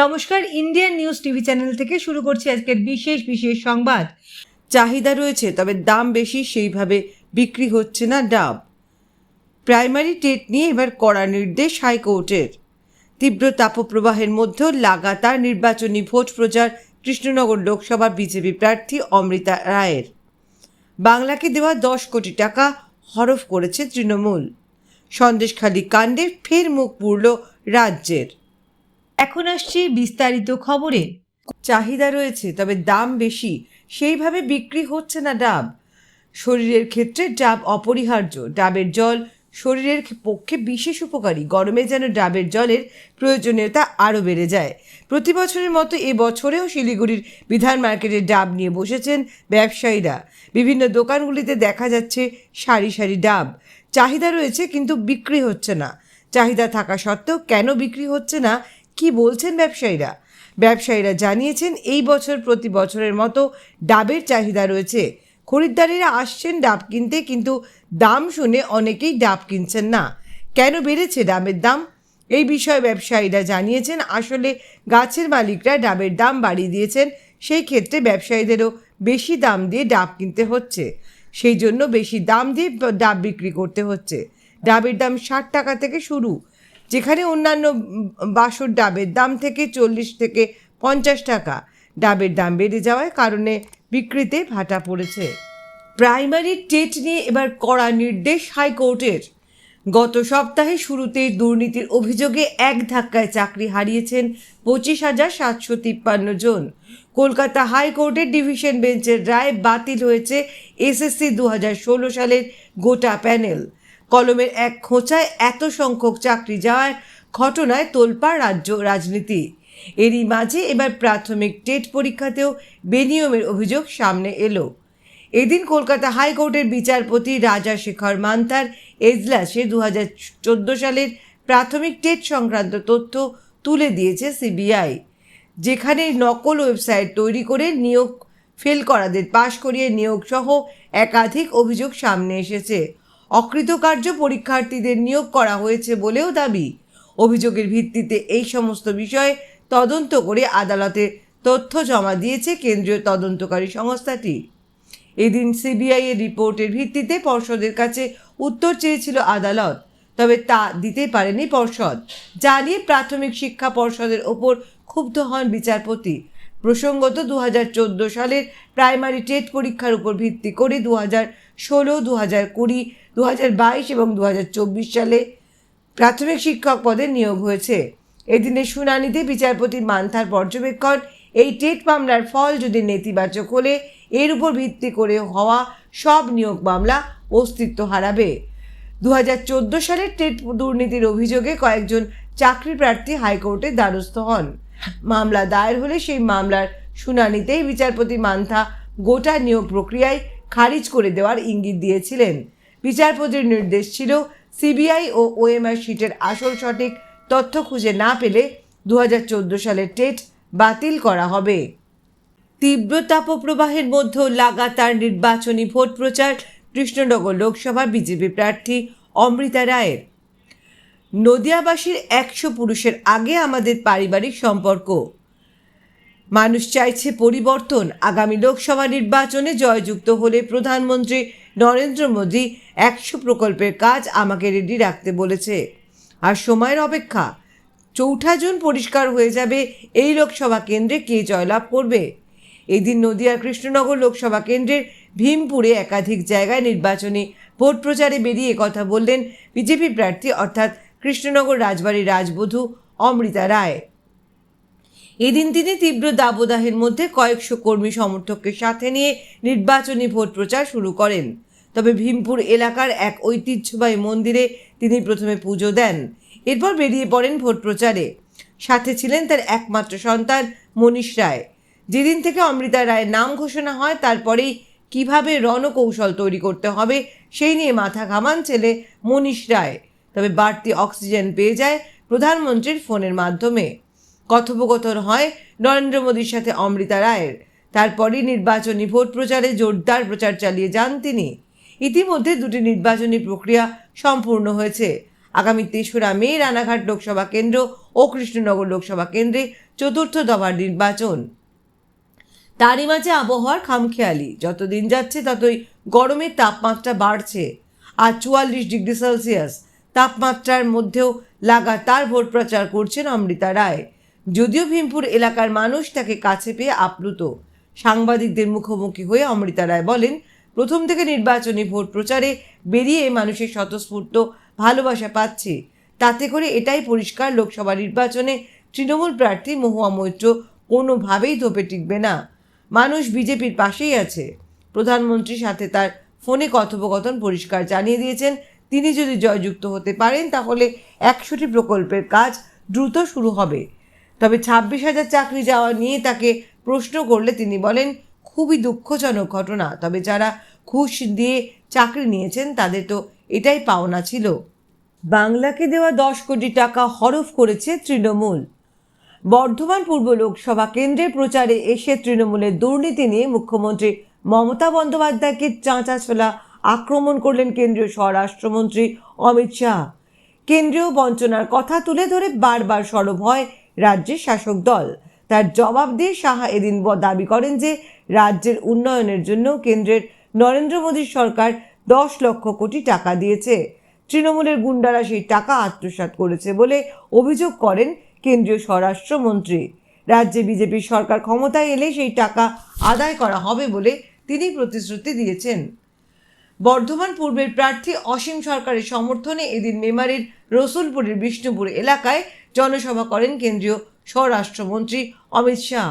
নমস্কার Indian news TV channel থেকে শুরু করছি আজকের বিশেষ বিশেষ সংবাদ। চাহিদা রয়েছে, তবে দাম বেশি, সেইভাবে বিক্রি হচ্ছে না ডাব। প্রাইমারি টেট নিয়ে এবার কড়া নির্দেশ হাইকোর্টের। তীব্র তাপপ্রবাহের মধ্যেও লাগাতার নির্বাচনী ভোট প্রচার কৃষ্ণনগর লোকসভা বিজেপি প্রার্থী অমৃতা রায়ের। বাংলাকে দেওয়া দশ কোটি টাকা হরফ করেছে তৃণমূল। সন্দেশখালী কাণ্ডে ফের মুখ পুরল রাজ্যের। এখন আসছি বিস্তারিত খবরে। চাহিদা রয়েছে, তবে দাম বেশি। সেইভাবে বিক্রি হচ্ছে না ডাব। শরীরের ক্ষেত্রে ডাব অপরিহার্য। ডাবের জল শরীরের পক্ষে বিশেষ উপকারী। গরমে যেন ডাবের জলের প্রয়োজনীয়তা আরও বেড়ে যায়। প্রতি বছরের মতো এ বছরেও শিলিগুড়ির বিধান মার্কেটে ডাব নিয়ে বসেছেন ব্যবসায়ীরা। বিভিন্ন দোকানগুলিতে দেখা যাচ্ছে সারি সারি ডাব। চাহিদা রয়েছে, কিন্তু বিক্রি হচ্ছে না। চাহিদা থাকা সত্ত্বেও কেন বিক্রি হচ্ছে না কি বলছেন ব্যবসায়ীরা? ব্যবসায়ীরা জানিয়েছেন, এই বছর প্রতি বছরের মতো ডাবের চাহিদা রয়েছে। খরিদ্দারেরা আসছেন ডাব কিনতে, কিন্তু দাম শুনে অনেকেই ডাব কিনছেন না। কেন বেড়েছে ডাবের দাম? এই বিষয়ে ব্যবসায়ীরা জানিয়েছেন, আসলে গাছের মালিকরা ডাবের দাম বাড়িয়ে দিয়েছেন, সেই ক্ষেত্রে ব্যবসায়ীদেরও বেশি দাম দিয়ে ডাব কিনতে হচ্ছে। সেই জন্য বেশি দাম দিয়ে ডাব বিক্রি করতে হচ্ছে। ডাবের দাম ষাট টাকা থেকে শুরু। যেখানে অন্যান্য বাসর ডাবের দাম থেকে চল্লিশ থেকে পঞ্চাশ টাকা ডাবের দাম বেড়ে যাওয়ার কারণে বিক্রিতে ভাটা পড়েছে। প্রাইমারি টেট নিয়ে এবার কড়া নির্দেশ হাইকোর্টের। গত সপ্তাহে শুরুতেই দুর্নীতির অভিযোগে এক ধাক্কায় চাকরি হারিয়েছেন পঁচিশ হাজার সাতশো তিপ্পান্ন জন। কলকাতা হাইকোর্টের ডিভিশন বেঞ্চের রায় বাতিল হয়েছে এসএসসি দু হাজার ষোলো সালের গোটা প্যানেল। কলমের এক খোঁচায় এত সংখ্যক চাকরি যাওয়ার ঘটনায় তোলপাড় রাজ্য রাজনীতি। এরই মাঝে এবার প্রাথমিক টেট পরীক্ষাতেও বেনিয়মের অভিযোগ সামনে এলো। এদিন কলকাতা হাইকোর্টের বিচারপতি রাজা শেখর মান্তার এজলাসে দু হাজার চোদ্দ সালের প্রাথমিক টেট সংক্রান্ত তথ্য তুলে দিয়েছে সিবিআই। যেখানে নকল ওয়েবসাইট তৈরি করে নিয়োগ ফেল করাদের পাশ করিয়ে নিয়োগ সহ একাধিক অভিযোগ সামনে এসেছে। অকৃতকার্য পরীক্ষার্থীদের নিয়োগ করা হয়েছে বলেও দাবি। অভিযোগের ভিত্তিতে এই সমস্ত বিষয়ে তদন্ত করে আদালতে তথ্য জমা দিয়েছে কেন্দ্রীয় তদন্তকারী সংস্থাটি। এদিন সিবিআই এর রিপোর্টের ভিত্তিতে পর্ষদের কাছে উত্তর চেয়েছিল আদালত, তবে তা দিতে পারেনি পর্ষদ যা নিয়ে প্রাথমিক শিক্ষা পর্ষদের ওপর ক্ষুব্ধ হন বিচারপতি। প্রসঙ্গত দু হাজার চোদ্দ সালের প্রাইমারি টেট পরীক্ষার উপর ভিত্তি করে দু হাজার ষোলো দু হাজার কুড়ি দু হাজার বাইশ এবং দু হাজার চব্বিশ সালে প্রাথমিক শিক্ষক পদে নিয়োগ হয়েছে। এদিনের শুনানিতে বিচারপতি মান্থার পর্যবেক্ষণ, এই টেট মামলার ফল যদি নেতিবাচক হলে এর উপর ভিত্তি করে হওয়া সব নিয়োগ মামলা অস্তিত্ব হারাবে। দু হাজার চোদ্দ সালের টেট দুর্নীতির অভিযোগে কয়েকজন চাকরি প্রার্থী হাইকোর্টে দ্বারস্থ হন। মামলা দায়ের হলে সেই মামলার শুনানিতেই বিচারপতি মান্থা গোটা নিয়োগ প্রক্রিয়ায় খারিজ করে দেওয়ার ইঙ্গিত দিয়েছিলেন। বিচারপতির নির্দেশ ছিল সিবিআই ও ওএমআর শিটের আসল সঠিক তথ্য খুঁজে না পেলে দু হাজার চোদ্দ সালের টেট বাতিল করা হবে। তীব্র তাপপ্রবাহের মধ্যেও লাগাতার নির্বাচনী ভোট প্রচার কৃষ্ণনগর লোকসভা বিজেপি প্রার্থী অমৃতা রায়ের। নদিয়াবাসীর একশো পুরুষের আগে আমাদের পারিবারিক সম্পর্ক। মানুষ চাইছে পরিবর্তন। আগামী লোকসভা নির্বাচনে জয়যুক্ত হলে প্রধানমন্ত্রী নরেন্দ্র মোদী একশো প্রকল্পের কাজ আমাকে রেডি রাখতে বলেছে। আর সময়ের অপেক্ষা, চৌঠা জুন পরিষ্কার হয়ে যাবে এই লোকসভা কেন্দ্রে কে জয়লাভ করবে? এদিন নদিয়ার কৃষ্ণনগর লোকসভা কেন্দ্রের ভীমপুরে একাধিক জায়গায় নির্বাচনী ভোট প্রচারে বেরিয়ে কথা বললেন বিজেপি প্রার্থী অর্থাৎ কৃষ্ণনগর রাজবাড়ির রাজবধূ অমৃতা রায়। এদিন তিনি তীব্র দাবদাহের মধ্যে কয়েকশো কর্মী সমর্থককে সাথে নিয়ে নির্বাচনী ভোট প্রচার শুরু করেন। তবে ভীমপুর এলাকার এক ঐতিহ্যবাহী মন্দিরে তিনি প্রথমে পুজো দেন, এরপর বেরিয়ে পড়েন ভোট প্রচারে। সাথে ছিলেন তার একমাত্র সন্তান মনীষ রায়। যেদিন থেকে অমৃতা রায়ের নাম ঘোষণা হয়, তারপরেই কীভাবে রণকৌশল তৈরি করতে হবে সেই নিয়ে মাথা ঘামান ছেলে মনীষ রায়। তবে বাড়তি অক্সিজেন পেয়ে যায় প্রধানমন্ত্রীর ফোনের মাধ্যমে। কথোপকথন হয় নরেন্দ্র মোদীর সাথে অমৃতা রায়ের। তারপরই নির্বাচনী ভোট প্রচারে জোরদার প্রচার চালিয়ে যান তিনি। ইতিমধ্যে দুটি নির্বাচনী প্রক্রিয়া সম্পূর্ণ হয়েছে। আগামী তেসরা মে রানাঘাট লোকসভা কেন্দ্র ও কৃষ্ণনগর লোকসভা কেন্দ্রে চতুর্থ দফার নির্বাচন। তারই মাঝে আবহাওয়ার খামখেয়ালি। যত দিন যাচ্ছে ততই গরমের তাপমাত্রা বাড়ছে আর চুয়াল্লিশ ডিগ্রি সেলসিয়াস তাপমাত্রার মধ্যেও লাগাতার ভোট প্রচার করছেন অমৃতা রায়। যদিও ভীমপুর এলাকার মানুষ তাকে কাছে পেয়ে আপ্লুত। সাংবাদিকদের মুখোমুখি হয়ে অমৃতা রায় বলেন, প্রথম থেকে নির্বাচনী ভোট প্রচারে বেরিয়ে মানুষের স্বতঃস্ফূর্ত ভালোবাসা পাচ্ছে। তাতে করে এটাই পরিষ্কার, লোকসভা নির্বাচনে তৃণমূল প্রার্থী মহুয়া মৈত্র কোনোভাবেই ধোপে টিকবে না। মানুষ বিজেপির পাশেই আছে। প্রধানমন্ত্রীর সাথে তার ফোনে কথোপকথন পরিষ্কার জানিয়ে দিয়েছেন, তিনি যদি জয়যুক্ত হতে পারেন তাহলে একশোটি প্রকল্পের কাজ দ্রুত শুরু হবে। তবে ছাব্বিশ হাজার চাকরি যাওয়া নিয়ে তাকে প্রশ্ন করলে তিনি বলেন, খুবই দুঃখজনক ঘটনা। তবে যারা ঘুষ দিয়ে চাকরি নিয়েছেন, তাদের তো এটাই পাওনা ছিল। বাংলাকে দেওয়া দশ কোটি টাকা হরফ করেছে তৃণমূল। বর্ধমান পূর্ব লোকসভা কেন্দ্রের প্রচারে এসে তৃণমূলের দুর্নীতি নিয়ে মুখ্যমন্ত্রী মমতা বন্দ্যোপাধ্যায়কে চাঁচাছোলা আক্রমণ করলেন কেন্দ্রীয় স্বরাষ্ট্রমন্ত্রী অমিত শাহ। কেন্দ্রীয় বঞ্চনার কথা তুলে ধরে বারবার সরব হয় রাজ্যের শাসক দল। তার জবাব দিয়ে শাহ এদিন দাবি করেন যে, রাজ্যের উন্নয়নের জন্য কেন্দ্রের নরেন্দ্র মোদীর সরকার দশ লক্ষ কোটি টাকা দিয়েছে। তৃণমূলের গুন্ডারা সেই টাকা আত্মসাৎ করেছে বলে অভিযোগ করেন কেন্দ্রীয় স্বরাষ্ট্রমন্ত্রী। রাজ্যে বিজেপির সরকার ক্ষমতায় এলে সেই টাকা আদায় করা হবে বলে তিনি প্রতিশ্রুতি দিয়েছেন। বর্ধমান পূর্বের প্রার্থী অসীম সরকারের সমর্থনে এদিন মেমারির রসুলপুরের বিষ্ণুপুর এলাকায় জনসভা করেন কেন্দ্রীয় স্বরাষ্ট্রমন্ত্রী অমিত শাহ।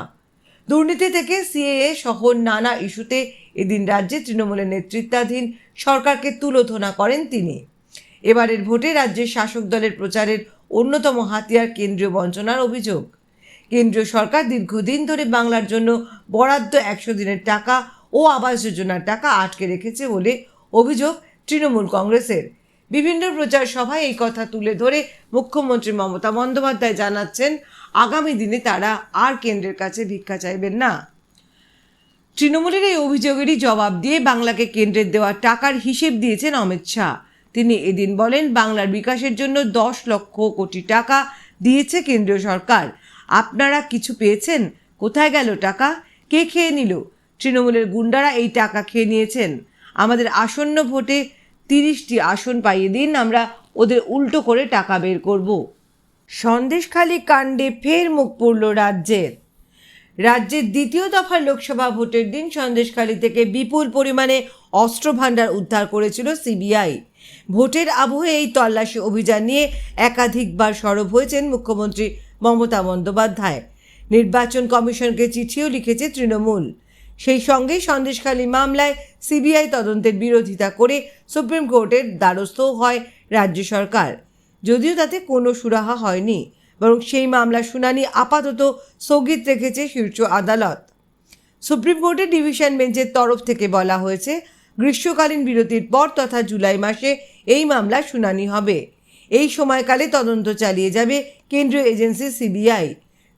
দুর্নীতি থেকে সিএএ সহ নানা ইস্যুতে এদিন রাজ্যে তৃণমূলের নেতৃত্বাধীন সরকারকে তুলোধনা করেন তিনি। এবারের ভোটে রাজ্যের শাসক দলের প্রচারের অন্যতম হাতিয়ার কেন্দ্রীয় বঞ্চনার অভিযোগ। কেন্দ্রীয় সরকার দীর্ঘদিন ধরে বাংলার জন্য বরাদ্দ একশো দিনের টাকা ও আবাস যোজনার টাকা আটকে রেখেছে বলে অভিযোগ তৃণমূল কংগ্রেসের। বিভিন্ন প্রচার সভায় এই কথা তুলে ধরে মুখ্যমন্ত্রী মমতা বন্দ্যোপাধ্যায় জানাচ্ছেন, আগামী দিনে তারা আর কেন্দ্রের কাছে ভিক্ষা চাইবেন না। তৃণমূলের এই অভিযোগেরই জবাব দিয়ে বাংলাকে কেন্দ্রের দেওয়া টাকার হিসেব দিয়েছেন অমিত শাহ। তিনি এদিন বলেন, বাংলার বিকাশের জন্য দশ লক্ষ কোটি টাকা দিয়েছে কেন্দ্রীয় সরকার। আপনারা কিছু পেয়েছেন? কোথায় গেল টাকা? কে খেয়ে নিল? তৃণমূলের গুন্ডারা এই টাকা খেয়ে নিয়েছেন। আমাদের আসন্ন ভোটে তিরিশটি আসন পাইয়ে দিন, আমরা ওদের উল্টো করে টাকা বের করব। সন্দেশখালী কাণ্ডে ফের মুখ পড়ল রাজ্যের। রাজ্যের দ্বিতীয় দফার লোকসভা ভোটের দিন সন্দেশখালী থেকে বিপুল পরিমাণে অস্ত্র ভাণ্ডার উদ্ধার করেছিল সিবিআই। ভোটের আবহে এই তল্লাশি অভিযান নিয়ে একাধিকবার সরব হয়েছেন মুখ্যমন্ত্রী মমতা বন্দ্যোপাধ্যায়। নির্বাচন কমিশনকে চিঠিও লিখেছে তৃণমূল। সেই সঙ্গে সন্দেশখালী মামলায় সিবিআই তদন্তের বিরোধিতা করে সুপ্রিম কোর্টের দ্বারস্থও হয় রাজ্য সরকার। যদিও তাতে কোনো সুরাহা হয়নি, বরং সেই মামলার শুনানি আপাতত স্থগিত রেখেছে শীর্ষ আদালত। সুপ্রিম কোর্টের ডিভিশন বেঞ্চের তরফ থেকে বলা হয়েছে, গ্রীষ্মকালীন বিরতির পর তথা জুলাই মাসে এই মামলা শুনানি হবে। এই সময়কালে তদন্ত চালিয়ে যাবে কেন্দ্রীয় এজেন্সি সিবিআই।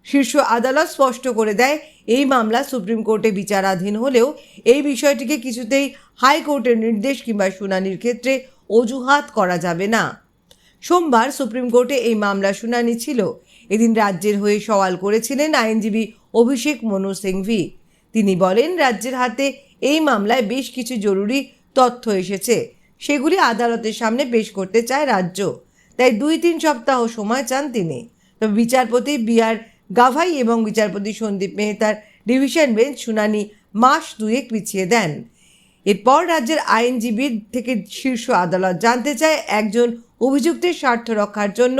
শীর্ষ আদালত স্পষ্ট করে দেয় এই মামলা সুপ্রিম কোর্টে বিচারাধীন হলেও এই বিষয়টিকে কিছুতেই হাইকোর্টের নির্দেশ কিংবা শুনানির ক্ষেত্রে অজুহাত করা যাবে না। সোমবার সুপ্রিম কোর্টে এই মামলা শুনানি ছিল। এদিন রাজ্যের হয়ে সওয়াল করেছিলেন আইনজীবী অভিষেক মনু সিংভি। তিনি বলেন, রাজ্যের হাতে এই মামলায় বেশ কিছু জরুরি তথ্য এসেছে। সেগুলি আদালতের সামনে পেশ করতে চায় রাজ্য। তাই দুই তিন সপ্তাহ সময় চান তিনি। তবে বিচারপতি বি আর গাভাই এবং বিচারপতি সন্দীপ মেহতার ডিভিশন বেঞ্চ শুনানি মাস দুয়েক পিছিয়ে দেন। এরপর রাজ্যের আইনজীবীর থেকে শীর্ষ আদালত জানতে চায়, একজন অভিযুক্তের স্বার্থ রক্ষার জন্য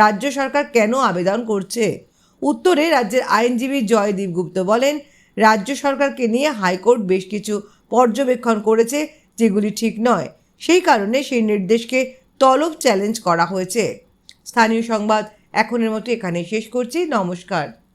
রাজ্য সরকার কেন আবেদন করছে? উত্তরে রাজ্যের আইনজীবী জয়দীপ গুপ্ত বলেন, রাজ্য সরকারকে নিয়ে হাইকোর্ট বেশ কিছু পর্যবেক্ষণ করেছে, যেগুলি ঠিক নয়। সেই কারণে সেই নির্দেশকে তলব চ্যালেঞ্জ করা হয়েছে। স্থানীয় সংবাদ এখনের মতো এখানে শেষ করছি। নমস্কার।